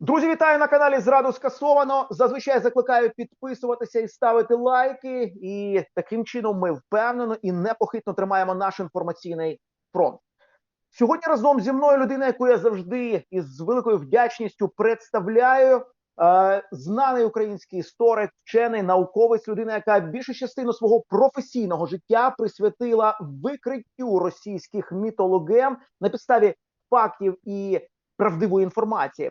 Друзі, вітаю на каналі Зраду скасовано. Зазвичай закликаю підписуватися і ставити лайки. І таким чином ми впевнено і непохитно тримаємо наш інформаційний фронт. Сьогодні разом зі мною людина, яку я завжди із великою вдячністю представляю. Е, знаний український історик, вчений, науковець, людина, яка більшу частину свого професійного життя присвятила викриттю російських мітологем на підставі фактів і правдивої інформації.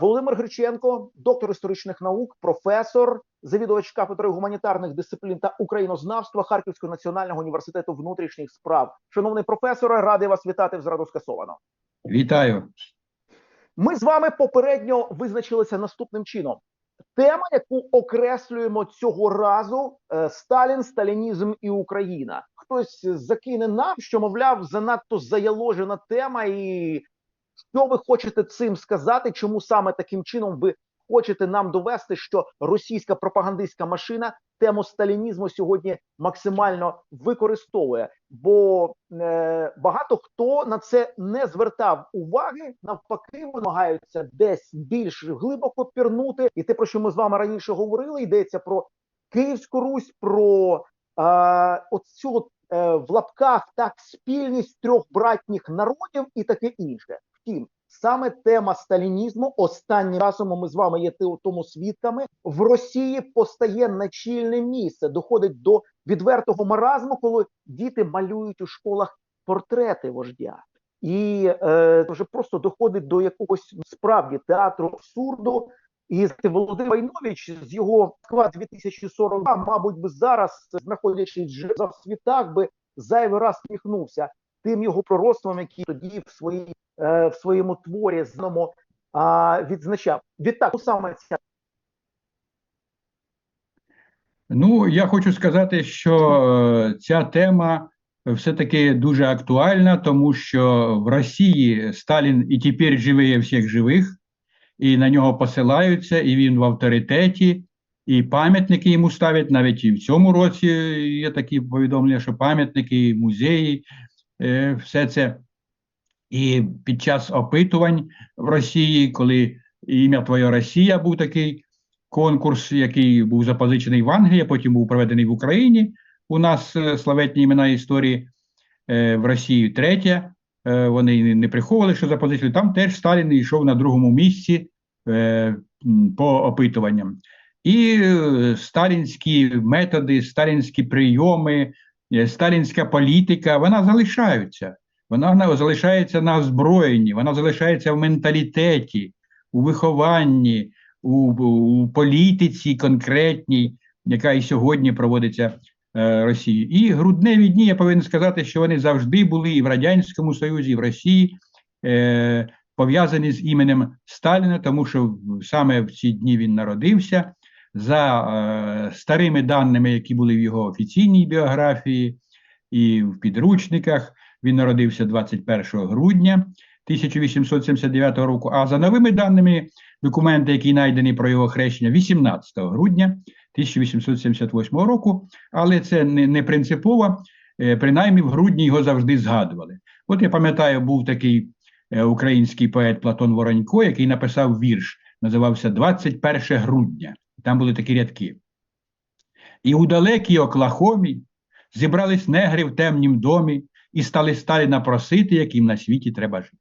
Володимир Гриченко, доктор історичних наук, професор, завідувач кафедрою гуманітарних дисциплін та українознавства Харківського національного університету внутрішніх справ. Шановний професоре, радий вас вітати в зраду скасовано. Вітаю. Ми з вами попередньо визначилися наступним чином. Тема, яку окреслюємо цього разу: е, Сталін, Сталінізм і Україна. Хтось закине нам, що мовляв, занадто заяложена тема, і що ви хочете цим сказати? Чому саме таким чином ви хочете нам довести, що російська пропагандистська машина тему сталінізму сьогодні максимально використовує? Бо е, багато хто на це не звертав уваги, навпаки, намагаються десь більш глибоко пірнути. І те, про що ми з вами раніше говорили, йдеться про Київську Русь, про е, оцю е, в лапках так спільність трьох братніх народів і таке інше. Втім, саме тема сталінізму останнім часом ми з вами є тому свідками в Росії постає на чільне місце. Доходить до відвертого маразму, коли діти малюють у школах портрети вождя. І е, вже просто доходить до якогось справді театру абсурду. І Володимир Войнович з його Москва 2042, мабуть, би зараз, знаходячись в світах, би зайвий раз сміхнувся тим його пророцтвом, які тоді в своїй е, в своєму творі знамо а, відзначав. Відтак, саме ця Ну, я хочу сказати, що е, ця тема все-таки дуже актуальна, тому що в Росії Сталін і тепер живе всіх живих, і на нього посилаються, і він в авторитеті, і пам'ятники йому ставлять. Навіть і в цьому році є такі повідомлення, що пам'ятники, музеї, все це. І під час опитувань в Росії, коли ім'я Твоя Росія був такий конкурс, який був запозичений в Англії, потім був проведений в Україні. У нас е, славетні імена історії е, в Росії третє. Е, вони не приховували, що запозичили. Там теж Сталін йшов на другому місці е, по опитуванням. І е, сталінські методи, сталінські прийоми, е, сталінська політика, вона залишаються. Вона залишається на озброєнні, вона залишається в менталітеті, у вихованні, у, у політиці конкретній, яка і сьогодні проводиться е, Росією. І грудневі дні я повинен сказати, що вони завжди були і в Радянському Союзі, і в Росії е, пов'язані з іменем Сталіна, тому що саме в ці дні він народився. За е, старими даними, які були в його офіційній біографії і в підручниках, він народився 21 грудня 1879 року. А за новими даними, документи, які знайдені про його хрещення 18 грудня 1878 року, але це не, принципово, е, принаймні в грудні його завжди згадували. От я пам'ятаю, був такий е, український поет Платон Воронько, який написав вірш, називався 21 грудня. Там були такі рядки. І у далекій Оклахомі зібрались негри в темнім домі і стали Сталіна просити, яким на світі треба жити.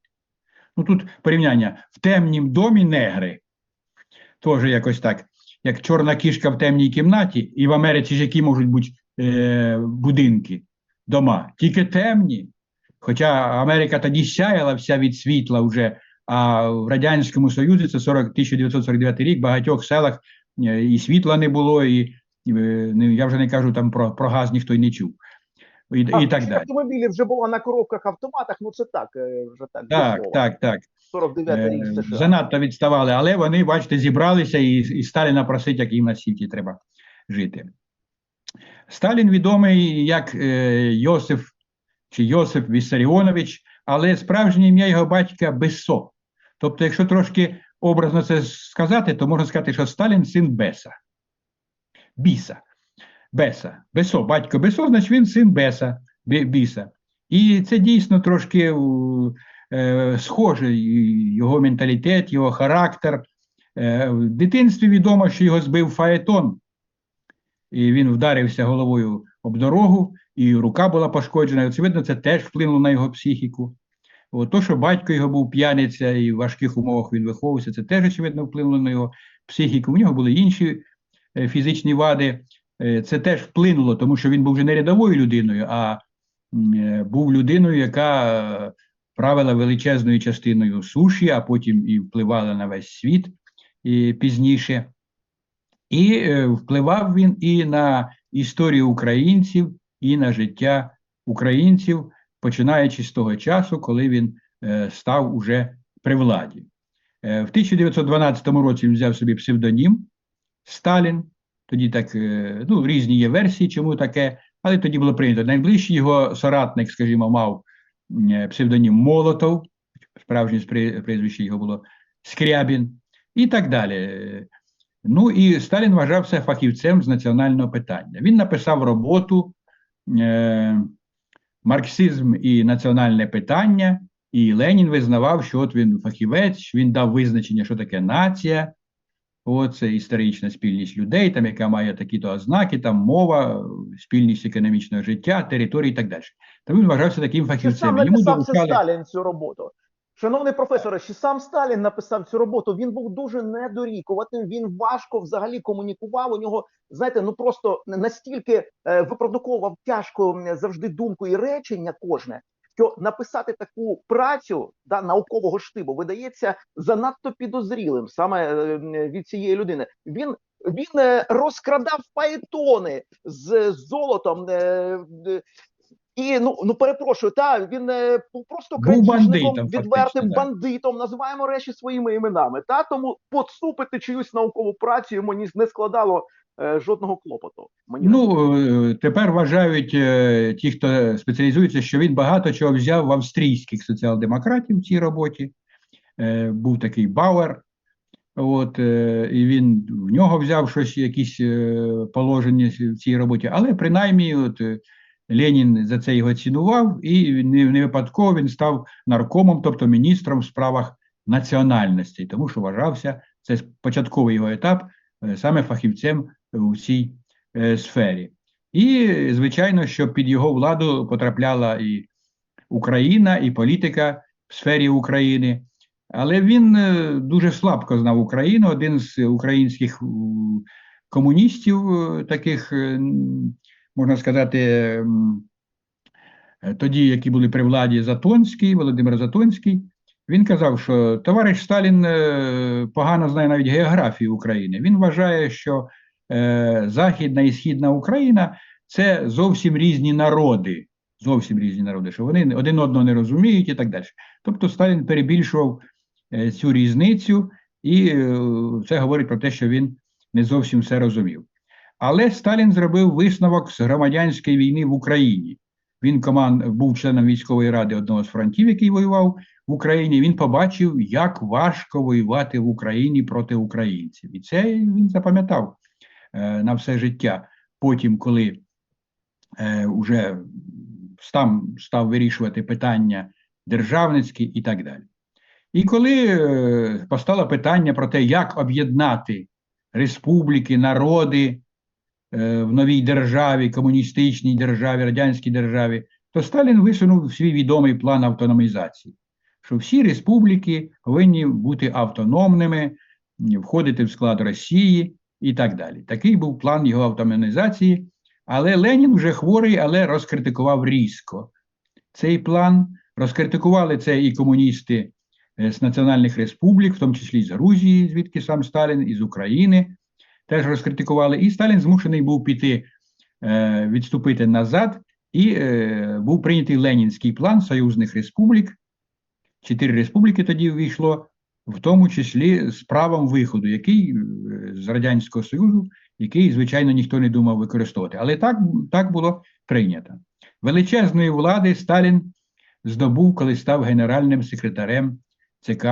Ну тут порівняння в темнім домі негри. Теж якось так, як чорна кішка в темній кімнаті, і в Америці ж які можуть бути е, будинки, дома, тільки темні. Хоча Америка тоді сяяла вся від світла вже, а в Радянському Союзі це 40, 1949 рік, в багатьох селах і світла не було, і, е, я вже не кажу там про, про газ, ніхто й не чув. І, і так далі. автомобілі вже була на коробках автоматах. Ну це так, е, вже так. Так, так, так. 49 рік Е, США. занадто відставали, але вони, бачите, зібралися і, і Сталіна просить, як їм на світі треба жити. Сталін відомий як е, Йосиф чи Йосиф Віссаріонович, але справжнє ім'я його батька Бесо. Тобто, якщо трошки образно це сказати, то можна сказати, що Сталін син Беса. Біса. Беса. Бесо, батько Бесо, значить він син Беса, Біса. І це дійсно трошки е, схожий його менталітет, його характер. Е, в дитинстві відомо, що його збив фаетон, і він вдарився головою об дорогу, і рука була пошкоджена. Очевидно, це теж вплинуло на його психіку. От, то, що батько його був п'яниця і в важких умовах він виховувався, це теж, очевидно, вплинуло на його психіку. У нього були інші е, фізичні вади. Е, Це теж вплинуло, тому що він був вже не рядовою людиною, а е, був людиною, яка правила величезною частиною суші, а потім і впливала на весь світ і пізніше. І впливав він і на історію українців, і на життя українців, починаючи з того часу, коли він е, став уже при владі. Е, В 1912 році він взяв собі псевдонім Сталін. Тоді так, е, ну, різні є версії, чому таке, але тоді було прийнято. Найближчий його соратник, скажімо, мав псевдонім Молотов, справжнє прізвище його було Скрябін, і так далі. Ну і Сталін вважався фахівцем з національного питання. Він написав роботу Марксизм і національне питання, і Ленін визнавав, що от він фахівець, він дав визначення, що таке нація. оце історична спільність людей, там, яка має такі-то ознаки, там мова, спільність економічного життя, території і так далі. Та він вважався таким фахівцем. фахівцем. саме Йому писав Сталін цю роботу? Шановний професоре, чи сам Сталін написав цю роботу? Він був дуже недорікуватим. Він важко взагалі комунікував. У нього знаєте, ну просто настільки е, випродуковував тяжко завжди думку і речення кожне. Що написати таку працю да, наукового штибу видається занадто підозрілим саме е, від цієї людини. Він він е, розкрадав фаетони з золотом. е, е, і ну ну перепрошую, та він е, був просто крадіжником, відвертим да. бандитом. Називаємо речі своїми іменами. Та тому поцупити чиюсь наукову працю йому не складало е, жодного клопоту. Мені Ну, е, тепер вважають е, ті, хто спеціалізується, що він багато чого взяв в австрійських соціал-демократів в цій роботі. Е, Був такий Бауер, от, е, і він в нього взяв щось, якісь е, положення в цій роботі. Але принаймні, от, е, Ленін за це його цінував, і не, випадково він став наркомом, тобто міністром в справах національностей, тому що вважався це початковий його етап е, саме фахівцем у цій е, сфері. І, звичайно, що під його владу потрапляла і Україна, і політика в сфері України. Але він е, дуже слабко знав Україну. Один з українських комуністів, таких, можна сказати, е, тоді, які були при владі Затонський, Володимир Затонський, він казав, що товариш Сталін е, погано знає навіть географію України. Він вважає, що е, Західна і Східна Україна це зовсім різні народи. Зовсім різні народи, що вони один одного не розуміють і так далі. Тобто Сталін перебільшував цю різницю, і це говорить про те, що він не зовсім все розумів. Але Сталін зробив висновок з громадянської війни в Україні. Він команд був членом військової ради одного з фронтів, який воював в Україні. Він побачив, як важко воювати в Україні проти українців, і це він запам'ятав е, на все життя. Потім, коли е, вже став, став вирішувати питання державницькі і так далі. І коли е, постало питання про те, як об'єднати республіки, народи в новій державі, комуністичній державі, радянській державі, то Сталін висунув свій відомий план автономізації, що всі республіки повинні бути автономними, входити в склад Росії і так далі. Такий був план його автономізації. Але Ленін вже хворий, але розкритикував різко цей план. Розкритикували це і комуністи е, з національних республік, в тому числі з Грузії, звідки сам Сталін, і з України теж розкритикували. І Сталін змушений був піти е, відступити назад, і е, був прийнятий Ленінський план союзних республік. Чотири республіки тоді ввійшло, в тому числі з правом виходу, який е, з Радянського Союзу, який, звичайно, ніхто не думав використовувати. Але так, так було прийнято. Величезної влади Сталін здобув, коли став генеральним секретарем ЦК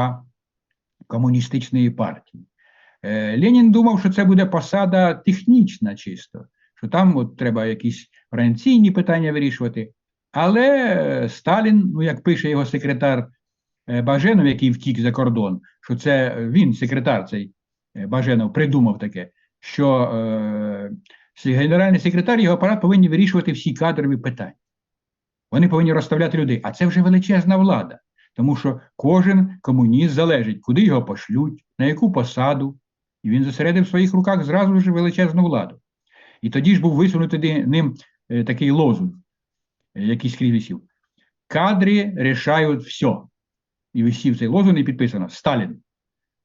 Комуністичної партії. Е, Ленін думав, що це буде посада технічна чисто, що там от треба якісь організаційні питання вирішувати. Але Сталін, ну як пише його секретар е, Баженов, який втік за кордон, що це він, секретар цей е, Баженов, придумав таке, що е, генеральний секретар і його апарат повинні вирішувати всі кадрові питання. Вони повинні розставляти людей. А це вже величезна влада, тому що кожен комуніст залежить, куди його пошлють, на яку посаду. І він зосередив в своїх руках зразу ж величезну владу. І тоді ж був висунутий ним е, такий лозунг, е, який скрізь висів. Кадри рішають все. І висів цей лозунг і підписано Сталін.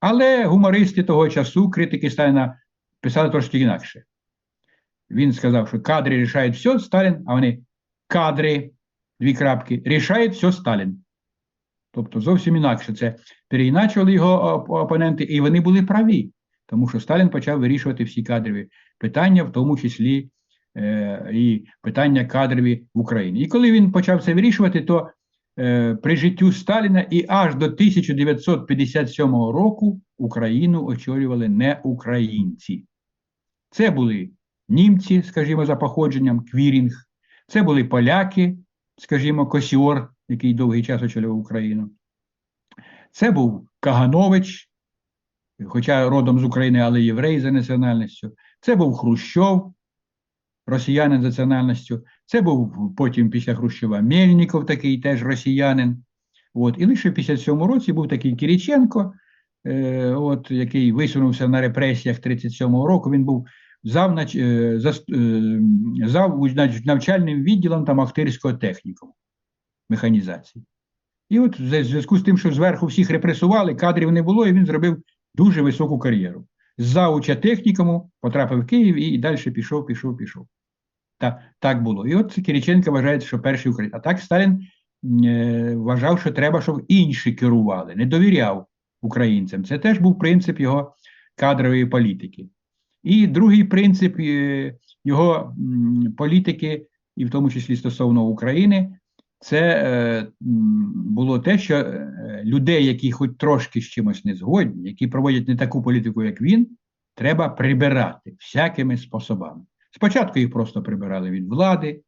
Але гумористи того часу, критики Сталіна, писали трошки інакше. Він сказав, що кадри рішають все, Сталін, а вони кадри, дві крапки, рішають все Сталін. Тобто зовсім інакше це переіначували його оп- опоненти, і вони були праві, тому що Сталін почав вирішувати всі кадрові питання, в тому числі е, і питання кадрові в Україні. І коли він почав це вирішувати, то е, при життю Сталіна і аж до 1957 року Україну очолювали не українці. Це були німці, скажімо, за походженням, Квірінг, це були поляки, скажімо, Косіор, який довгий час очолював Україну. Це був Каганович, хоча родом з України, але єврей за національністю. Це був Хрущов, росіянин за національністю. Це був потім після Хрущова Мельніков, такий теж росіянин. От. І лише в 57 році був такий Кириченко, е, от, який висунувся на репресіях 37-го року. Він був зав, е, зас- е, зав навчальним відділом там Ахтирського технікуму механізації. І от в зв'язку з тим, що зверху всіх репресували, кадрів не було, і він зробив дуже високу кар'єру. З зауча технікуму потрапив в Київ і далі пішов, пішов, пішов. Так, так було. І от Кириченко вважає, що перший українець. А так Сталін е, вважав, що треба, щоб інші керували, не довіряв українцям. Це теж був принцип його кадрової політики. І другий принцип е, його м, політики, і в тому числі стосовно України, це е, було те, що е, людей, які хоч трошки з чимось не згодні, які проводять не таку політику, як він, треба прибирати всякими способами. Спочатку їх просто прибирали від влади,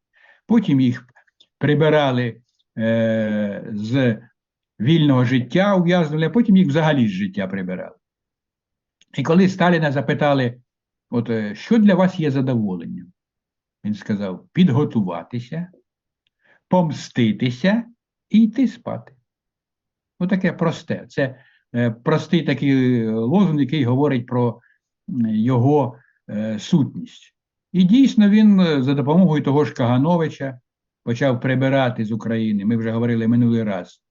потім їх прибирали е, з вільного життя ув'язнення, а потім їх взагалі з життя прибирали. І коли Сталіна запитали, от е, що для вас є задоволенням, він сказав: підготуватися, помститися і йти спати. Отаке просте. Це е, простий такий лозунг, який говорить про його е, сутність. І дійсно він е, за допомогою того ж Кагановича почав прибирати з України. Ми вже говорили минулий раз.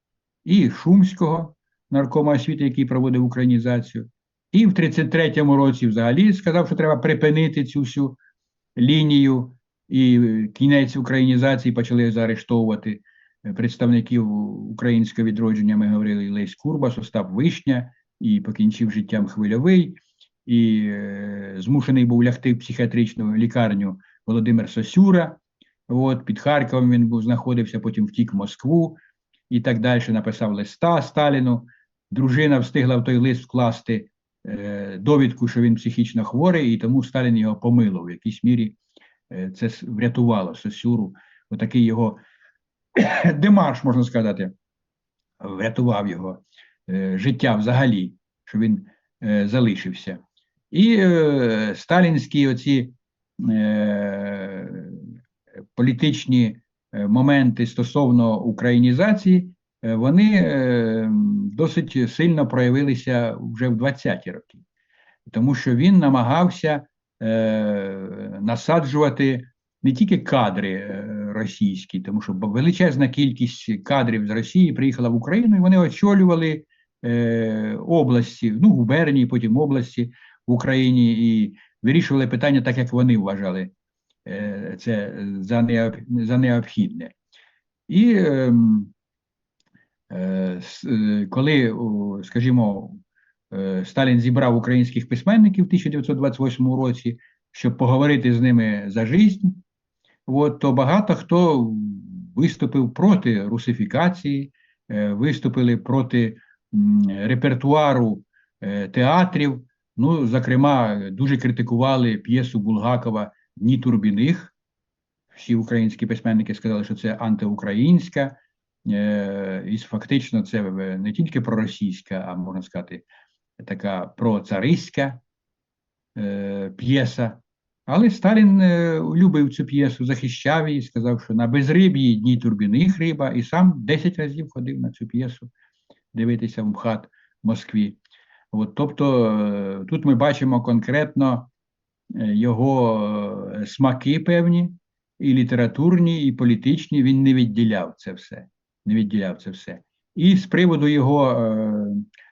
І Шумського, наркома освіти, який проводив українізацію, і в 33-му році взагалі сказав, що треба припинити цю всю лінію і кінець українізації почали заарештовувати е, представників українського відродження. Ми говорили Лесь Курбас, Остап Вишня, і покінчив життям хвильовий, і е, змушений був лягти в психіатричну лікарню Володимир Сосюра. От, під Харковом він був знаходився, потім втік в Москву і так далі. Написав листа Сталіну. Дружина встигла в той лист вкласти е, довідку, що він психічно хворий, і тому Сталін його помилував. В якійсь мірі це врятувало Сосюру. Отакий його демарш, можна сказати, врятував його е, життя взагалі, що він е, залишився. І е, сталінські оці е, політичні е, моменти стосовно українізації, е, вони е, досить сильно проявилися вже в 20-ті роки, тому що він намагався е, насаджувати не тільки кадри е, російські, тому що величезна кількість кадрів з Росії приїхала в Україну, і вони очолювали е, області, ну, губернії, потім області в Україні і вирішували питання так, як вони вважали е, це за, необ, за необхідне. І ем, е, е, коли, скажімо, е, Сталін зібрав українських письменників в 1928 році, щоб поговорити з ними за життя, от, то багато хто виступив проти русифікації, е, виступили проти репертуару е, театрів. Ну, зокрема, дуже критикували п'єсу Булгакова Дні Турбіних. Всі українські письменники сказали, що це антиукраїнська е, і фактично це е, не тільки проросійська, а можна сказати, така процаристська е, п'єса. Але Сталін е, любив цю п'єсу, захищав її, сказав, що на безриб'ї дні турбіних риба, і сам 10 разів ходив на цю п'єсу дивитися в МХАТ в Москві. От, тобто е, тут ми бачимо конкретно е, його е, смаки певні, і літературні, і політичні. Він не відділяв це все. Не відділяв це все. І з приводу його е,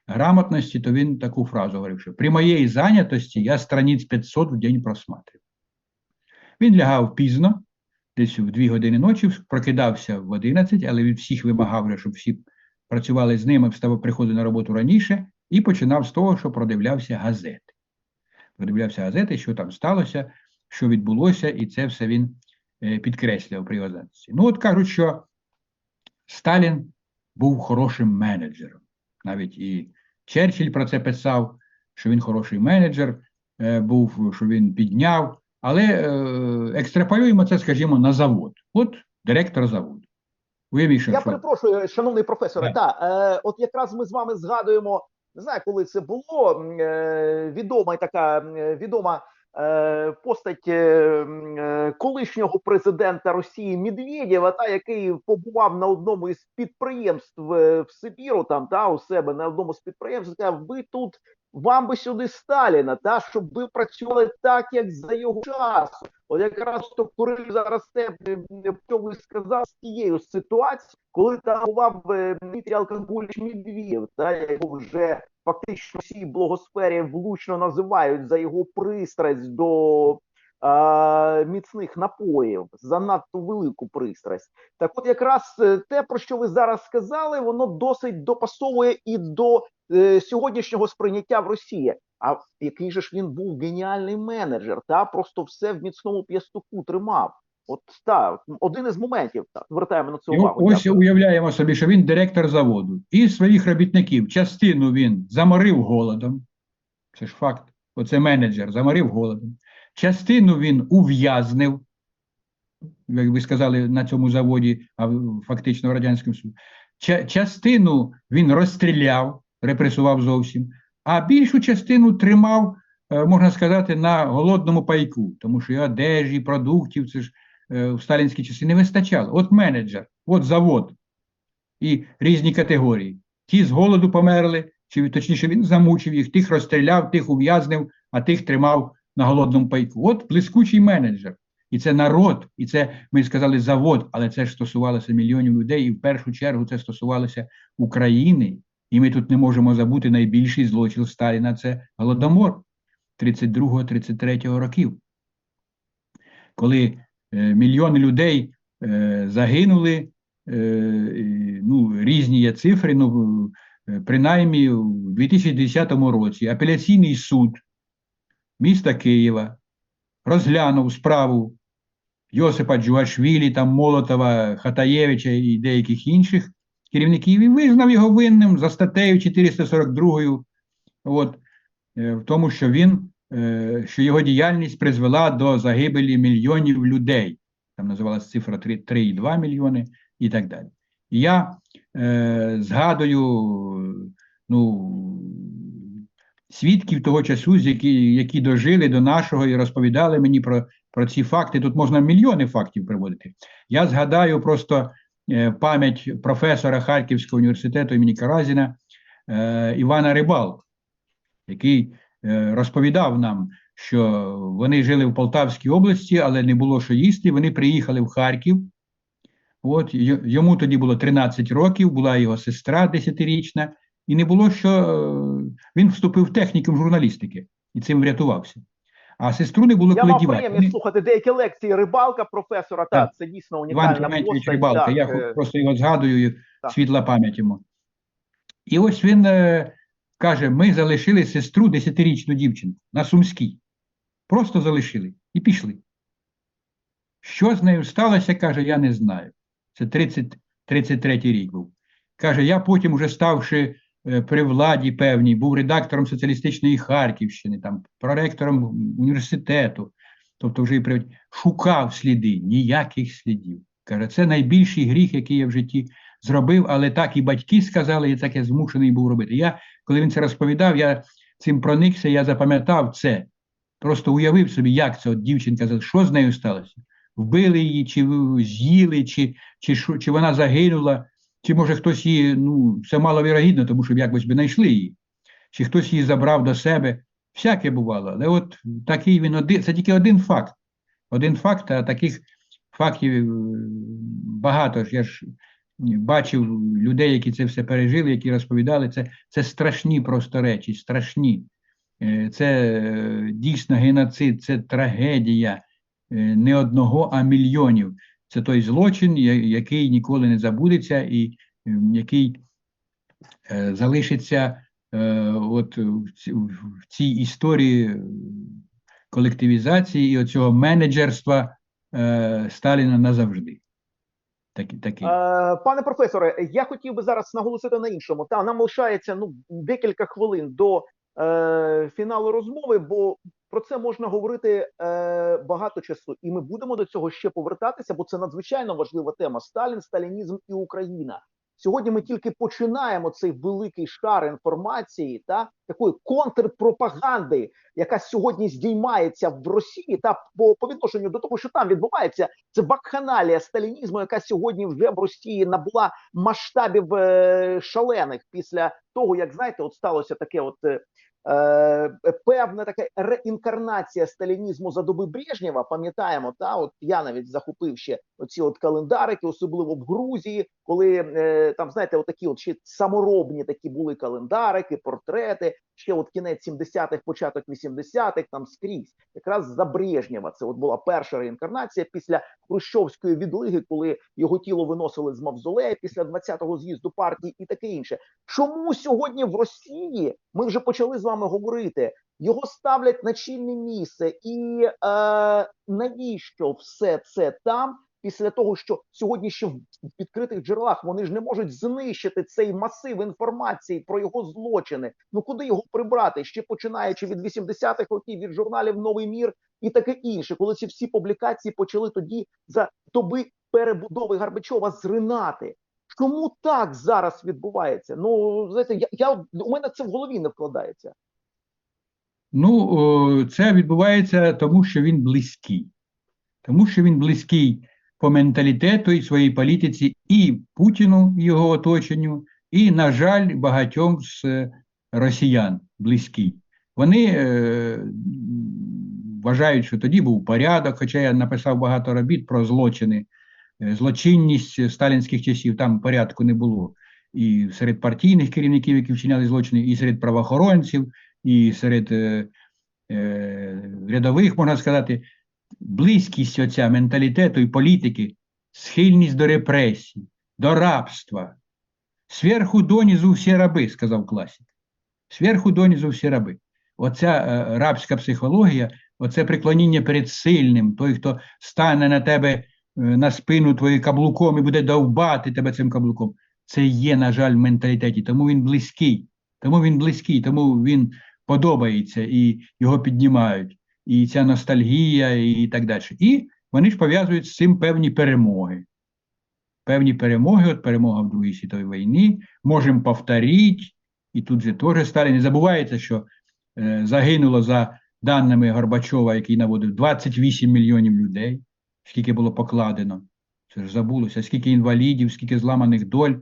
грамотності, то він таку фразу говорив, що при моєї зайнятості я страниць 500 в день просматрив. Він лягав пізно, десь в 2 години ночі, прокидався в 11, але від всіх вимагав, щоб всі працювали з ними, вставав, приходив на роботу раніше і починав з того, що продивлявся газети. Продивлявся газети, що там сталося, що відбулося, і це все він е, підкреслював при зайнятості. Ну, от кажуть, що Сталін був хорошим менеджером. Навіть і Черчилль про це писав, що він хороший менеджер е, був, що він підняв. Але е, екстраполюємо це, скажімо, на завод. От директор заводу. Уявіть, Я що перепрошую, шановний професоре. Так. Та е, от якраз ми з вами згадуємо, не знаю, коли це було. Е, відома така е, відома постать е, е, колишнього президента Росії Медведєва, та який побував на одному із підприємств е, в Сибіру, там та у себе на одному з підприємств, сказав: ви тут. Вам би сюди Сталіна, та щоб ви працювали так, як за його часу. От якраз то Куриль зараз те, е, ви сказав з тією ситуацією, коли там бував е, Дмитрій Алкоголіч Медведєв, та його вже фактично всі блогосфері влучно називають за його пристрасть до міцних напоїв, занадто велику пристрасть. Так, от якраз е, те, про що ви зараз сказали, воно досить допасовує і до е, сьогоднішнього сприйняття в Росії. А який же ж він був геніальний менеджер, та просто все в міцному п'ястуку тримав. От так, один із моментів. Так, звертаємо на це увагу. ось Дякую. уявляємо собі, що він директор заводу. І своїх робітників частину він заморив голодом. Це ж факт. Оце менеджер заморив голодом. Частину він ув'язнив, як ви сказали, на цьому заводі, а фактично в Радянському Союзі. Ча- частину він розстріляв, репресував зовсім, а більшу частину тримав, е, можна сказати, на голодному пайку, тому що і одежі, і продуктів, це ж в сталінські часи не вистачало. От менеджер, от завод і різні категорії. Ті з голоду померли, чи точніше він замучив їх, тих розстріляв, тих ув'язнив, а тих тримав на голодному пайку. От блискучий менеджер. І це народ, і це ми сказали завод, але це ж стосувалося мільйонів людей, і в першу чергу це стосувалося України. І ми тут не можемо забути найбільший злочин Сталіна це голодомор 32-33 років, коли е, мільйони людей е, загинули. е, ну, різні є цифри. Ну, е, принаймні, у 2010 році апеляційний суд міста Києва розглянув справу Йосипа Джуашвілі, там Молотова, Хатаєвича і деяких інших керівників і визнав його винним за статтею 442, от, е, в тому, що він, е, що його діяльність призвела до загибелі мільйонів людей. Там називалася цифра 3,2 мільйони і так далі. І я е, згадую ну, свідків того часу, які, які дожили до нашого і розповідали мені про, про ці факти. Тут можна мільйони фактів приводити. Я згадаю просто е, пам'ять професора Харківського університету імені Каразіна е, Івана Рибалка, який е, розповідав нам, що вони жили в Полтавській області, але не було що їсти. Вони приїхали в Харків. От йому тоді було 13 років, була його сестра 10-річна, і не було що. е, Він вступив в технікум журналістики і цим врятувався. А сестру не було Я коли мав дівати. приємність Вони- слухати деякі лекції рибалка, професора. Так, Так. це дійсно Іван унікальна Клементович постать. Рибалка, так, я е, просто його згадую, Так. світла пам'ять йому. І ось він е, каже: ми залишили сестру 10-річну дівчинку на Сумській. Просто залишили і пішли. Що з нею сталося, каже, я не знаю. Це 30, 33 рік був. Каже, я потім, уже ставши е, при владі певній, був редактором соціалістичної Харківщини, там, проректором університету, тобто вже і при... шукав сліди, ніяких слідів. Каже, це найбільший гріх, який я в житті зробив, але так і батьки сказали, і так я змушений був робити. Я, коли він це розповідав, я цим проникся, я запам'ятав це. Просто уявив собі, як це от дівчинка, що з нею сталося? Вбили її, чи з'їли, чи, чи, що- чи вона загинула, чи може хтось її, ну, це маловірогідно, тому що якось би знайшли її, чи хтось її забрав до себе. Всяке бувало. Але от такий він один, це тільки один факт. Один факт, а таких фактів багато. ж. Я ж бачив людей, які це все пережили, які розповідали. Це, це страшні просто речі, страшні. Е, Це е, дійсно геноцид, це трагедія е, не одного, а мільйонів. Це той злочин, який ніколи не забудеться і який залишиться от в цій історії колективізації і оцього менеджерства Сталіна назавжди. Такий, такі Е, пане професоре, я хотів би зараз наголосити на іншому. Та нам лишається ну декілька хвилин до е, фіналу розмови, бо про це можна говорити е, багато часу, і ми будемо до цього ще повертатися, бо це надзвичайно важлива тема: Сталін, сталінізм і Україна. Сьогодні ми тільки починаємо цей великий шар інформації та такої контрпропаганди, яка сьогодні здіймається в Росії, та по, по відношенню до того, що там відбувається, це вакханалія сталінізму, яка сьогодні вже в Росії набула масштабів е, шалених після того, як знаєте, от сталося таке, от е, певна така реінкарнація сталінізму за доби Брежнєва. Пам'ятаємо, та от я навіть захопив ще оці от календарики, особливо в Грузії, коли е, там знаєте, отакі от ще саморобні такі були календарики, портрети. Ще от кінець 70-х, початок 80-х, там скрізь, якраз за Брежнєва. Це от була перша реінкарнація після Хрущовської відлиги, коли його тіло виносили з мавзолея після 20-го з'їзду партії і таке інше. Чому сьогодні в Росії ми вже почали з вами говорити? Його ставлять на чільне місце, і е, навіщо все це там? Після того, що сьогодні ще в відкритих джерелах вони ж не можуть знищити цей масив інформації про його злочини. Ну куди його прибрати? Ще починаючи від 80-х років від журналів Новий мір і таке інше, коли ці всі публікації почали тоді за доби перебудови Гарбачова зринати. Чому так зараз відбувається? Ну знаєте, я, я у мене це в голові не вкладається. Ну, це відбувається тому, що він близький. Тому що він близький по менталітету і своїй політиці і Путіну, його оточенню, і, на жаль, багатьом з е, росіян близький. Вони е, вважають, що тоді був порядок, хоча я написав багато робіт про злочини, е, злочинність сталінських часів, там порядку не було. І серед партійних керівників, які вчиняли злочини, і серед правоохоронців, і серед е, е, рядових, можна сказати, близькість оця менталітету і політики, схильність до репресій, до рабства. Сверху донизу всі раби, сказав класик. Сверху донизу всі раби. Оця е, рабська психологія, оце преклоніння перед сильним, той, хто стане на тебе е, на спину твоїм каблуком і буде довбати тебе цим каблуком. Це є, на жаль, в менталітеті. Тому він близький. Тому він близький, тому він подобається і його піднімають. І ця ностальгія, і так далі. І вони ж пов'язують з цим певні перемоги. Певні перемоги, от перемога в Другій світовій війні, можемо повторити, і тут же теж Сталін. Не забувається, що е, загинуло за даними Горбачова, який наводив 28 мільйонів людей, скільки було покладено. Це ж забулося, скільки інвалідів, скільки зламаних доль.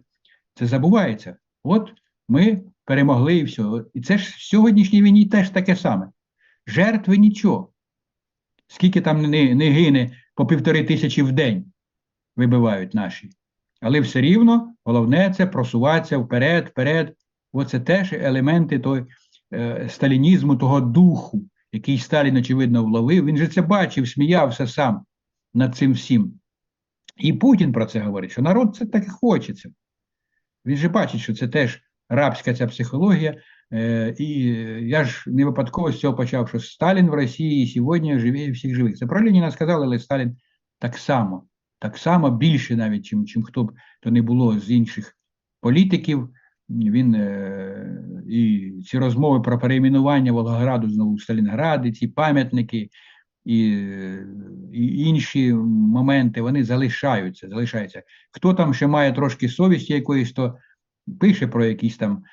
Це забувається. От ми перемогли і все. І це ж в сьогоднішній війні теж таке саме. Жертви нічого. Скільки там не, не гине по півтори тисячі в день вибивають наші. Але все рівно головне це просуватися вперед, вперед. Оце теж елементи той, е, сталінізму, того духу, який Сталін, очевидно, вловив. Він же це бачив, сміявся сам над цим всім. І Путін про це говорить, що народ це так і хочеться. Він же бачить, що це теж рабська ця психологія. І я ж не випадково з цього почав, що Сталін в Росії сьогодні живіє всіх живих. Це про Леніна сказали, але Сталін так само, так само більше навіть, чим, чим хто б то не було з інших політиків. Він і ці розмови про перейменування Волгограду знову в Сталінгради, ці пам'ятники, і, і інші моменти вони залишаються, залишаються. Хто там ще має трошки совісті якоїсь, то пише про якісь там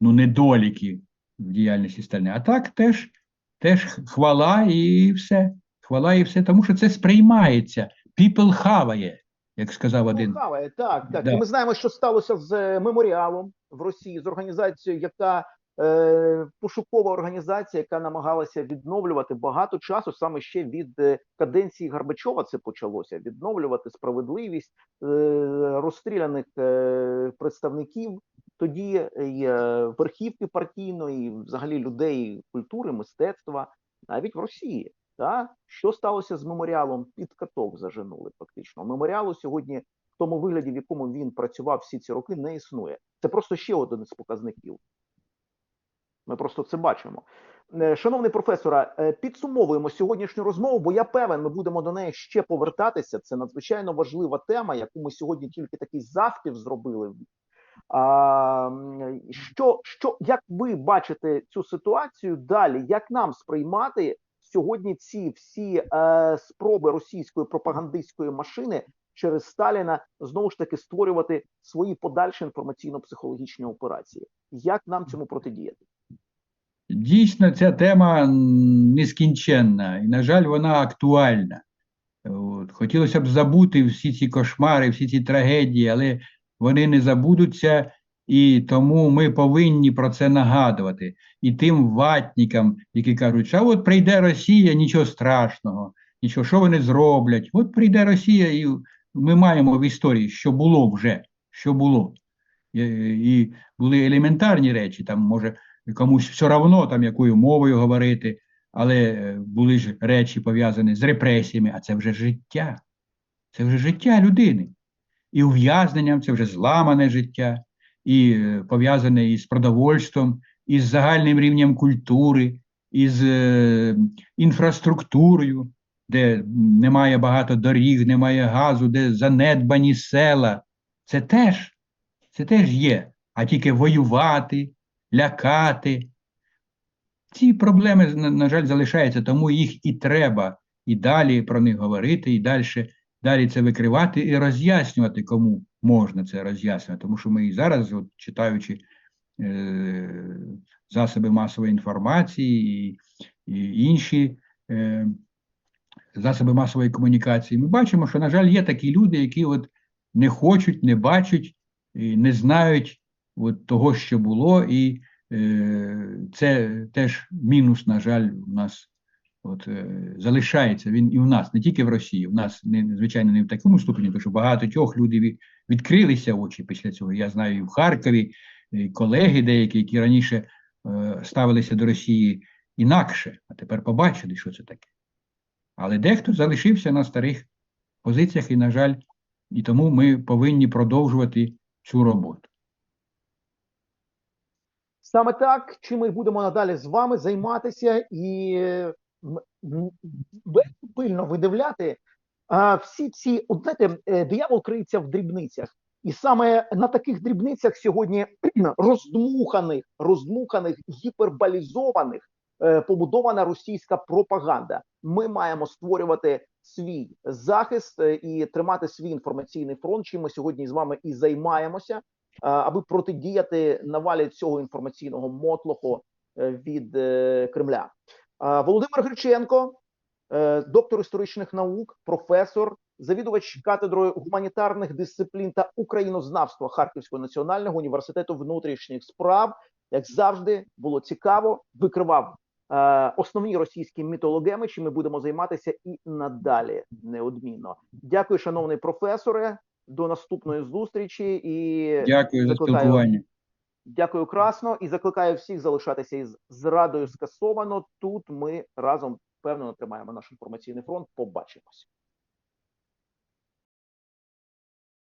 ну, недоліки в діяльності Сталіна. А так теж, теж хвала і все. Хвала і все, тому що це сприймається. People хаває, як сказав один. Хаває, так, так. Да. І ми знаємо, що сталося з е, меморіалом в Росії, з організацією, яка е, пошукова організація, яка намагалася відновлювати багато часу, саме ще від е, каденції Горбачова це почалося відновлювати справедливість е, розстріляних е, представників. Тоді і е, верхівки партійної, і взагалі людей культури, мистецтва, навіть в Росії. Та що сталося з меморіалом? Під каток заженули фактично. Меморіалу сьогодні в тому вигляді, в якому він працював всі ці роки, не існує. Це просто ще один із показників. Ми просто це бачимо. Е, Шановний професора, е, підсумовуємо сьогоднішню розмову, бо я певен, ми будемо до неї ще повертатися. Це надзвичайно важлива тема, яку ми сьогодні тільки такий заспів зробили. А, що, що, як ви бачите цю ситуацію далі? Як нам сприймати сьогодні ці всі е, спроби російської пропагандистської машини через Сталіна знову ж таки створювати свої подальші інформаційно-психологічні операції? Як нам цьому протидіяти? Дійсно, ця тема нескінченна, і, на жаль, вона актуальна. От. Хотілося б забути всі ці кошмари, всі ці трагедії, але вони не забудуться, і тому ми повинні про це нагадувати. І тим ватникам, які кажуть, що от прийде Росія, нічого страшного, нічого, що вони зроблять. От прийде Росія, і ми маємо в історії, що було вже, що було. І, і були елементарні речі, там може комусь все одно там якою мовою говорити, але е, були ж речі пов'язані з репресіями, а це вже життя. Це вже життя людини. І ув'язненням це вже зламане життя, і е, пов'язане із продовольством, із загальним рівнем культури, із е, інфраструктурою, де немає багато доріг, немає газу, де занедбані села. Це теж, це теж є. А тільки воювати, лякати. Ці проблеми, на, жаль, залишаються, тому їх і треба і далі про них говорити, і далі, далі це викривати і роз'яснювати, кому можна це роз'яснювати. Тому що ми і зараз, от, читаючи е, засоби масової інформації і, і інші е, засоби масової комунікації, ми бачимо, що, на жаль, є такі люди, які от не хочуть, не бачать, і не знають от того, що було, і е, це теж мінус, на жаль, у нас от, е, залишається він і у нас, не тільки в Росії, у нас не звичайно не в такому ступені, тому що багато люди від- відкрилися очі після цього. Я знаю і в Харкові і колеги деякі, які раніше е, ставилися до Росії інакше, а тепер побачили, що це таке. Але дехто залишився на старих позиціях, і, на жаль, і тому ми повинні продовжувати цю роботу. Саме так, чим ми будемо надалі з вами займатися і пильно видивляти всі ці, от знаєте, е, диявол криється в дрібницях. І саме на таких дрібницях сьогодні роздмуханих, роздмуханих, гіперболізованих е, побудована російська пропаганда. Ми маємо створювати свій захист е, і тримати свій інформаційний фронт. Чим ми сьогодні з вами і займаємося аби протидіяти навалі цього інформаційного мотлоху від Кремля. Володимир Гриченко, е, доктор історичних наук, професор, завідувач кафедрою гуманітарних дисциплін та українознавства Харківського національного університету внутрішніх справ. Як завжди, було цікаво, викривав е, основні російські мітологеми. Чим ми будемо займатися і надалі неодмінно. Дякую, шановний професоре. До наступної зустрічі і Дякую за спілкування. Дякую красно і закликаю всіх залишатися із зрадою скасовано. Тут ми разом впевнено тримаємо наш інформаційний фронт. Побачимось.